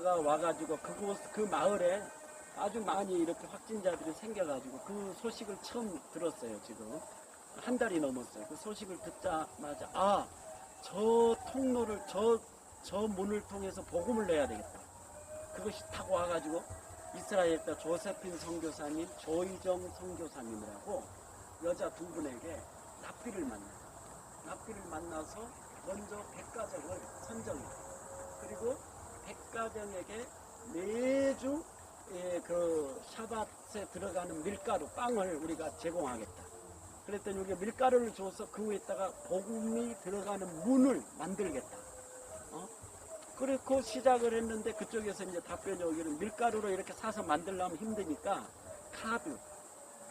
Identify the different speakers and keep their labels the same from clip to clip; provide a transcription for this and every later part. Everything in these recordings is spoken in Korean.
Speaker 1: 가 와가지고 그곳 그 마을에 아주 많이 이렇게 확진자들이 생겨가지고 그 소식을 처음 들었어요 지금. 한 달이 넘었어요. 그 소식을 듣자마자 아 저 통로를 저저 문을 통해서 복음을 내야 되겠다. 그것이 타고 와가지고 이스라엘 때 조세핀 선교사님 조이정 선교사님이라고 여자 두 분에게 납비를 만나요 납비를 만나서 먼저 그리고 백가정에게 매주 예, 그 샤밧에 들어가는 밀가루 빵을 우리가 제공하겠다. 그랬더니 우리가 밀가루를 줘서 그 위에다가 복음이 들어가는 문을 만들겠다. 어? 그렇고 시작을 했는데 그쪽에서 이제 답변이 오기는 밀가루로 이렇게 사서 만들려면 힘드니까 카드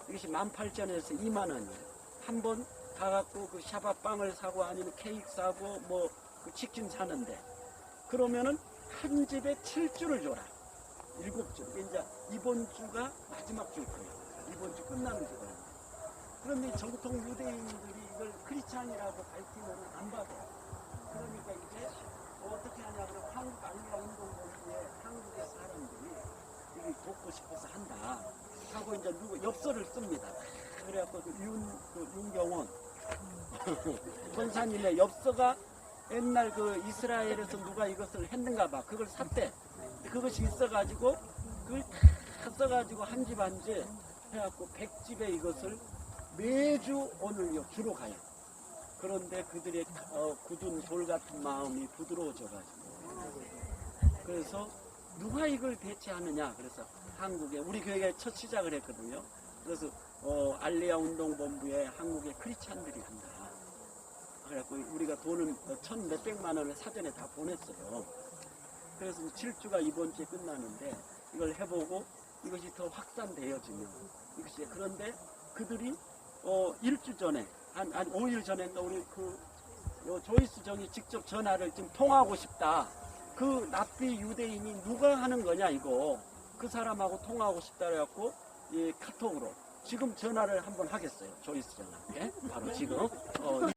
Speaker 1: 이것이 18,000원에서 2만 원이에요. 한 번 가갖고 그 샤바 빵을 사고 아니면 케이크 사고 뭐 그 치킨 사는데 그러면은 한 집에 7주를 줘라. 일곱 주. 이게 이제 이번 주가 마지막 주일 거예요. 이번 주 끝나는 주거든요. 그런데 정통 유대인들이 이걸 크리스찬이라고 밝히면 안 받아요. 그러니까 이제 어떻게 하냐면 한국 알리아 운동본부에 한국의 사람들이 이걸 돕고 싶어서 한다. 하고 이제 누구 엽서를 씁니다. 그래갖고 그 윤, 그 윤경원 권사님의 엽서가 옛날 그 이스라엘에서 누가 이것을 했는가 봐. 그걸 샀대. 그것이 있어가지고 그걸 다 써가지고 한 집 한 집 해갖고 백집에 이것을 매주 오늘요 주로 가요. 그런데 그들의 어, 굳은 돌 같은 마음이 부드러워져가지고 그래서 누가 이걸 대체하느냐 그래서 한국에 우리 교회가 첫 시작을 했거든요. 그래서 어, 알리아 운동본부에 한국의 크리스찬들이 한다. 그래갖고 우리가 돈을 천 몇백만 원을 사전에 다 보냈어요. 그래서 7주가 이번 주에 끝나는데 이걸 해보고 이것이 더 확산되어지면 이것이 그런데 그들이 어 일주 전에 한, 한 5일 전에 우리 그요 조이스 정이 직접 전화를 좀 통화하고 싶다. 그 납비 유대인이 누가 하는 거냐 이거 그 사람하고 통화하고 싶다 그래갖고 이 카톡으로 지금 전화를 한번 하겠어요 조이스 정한테 바로 지금 어,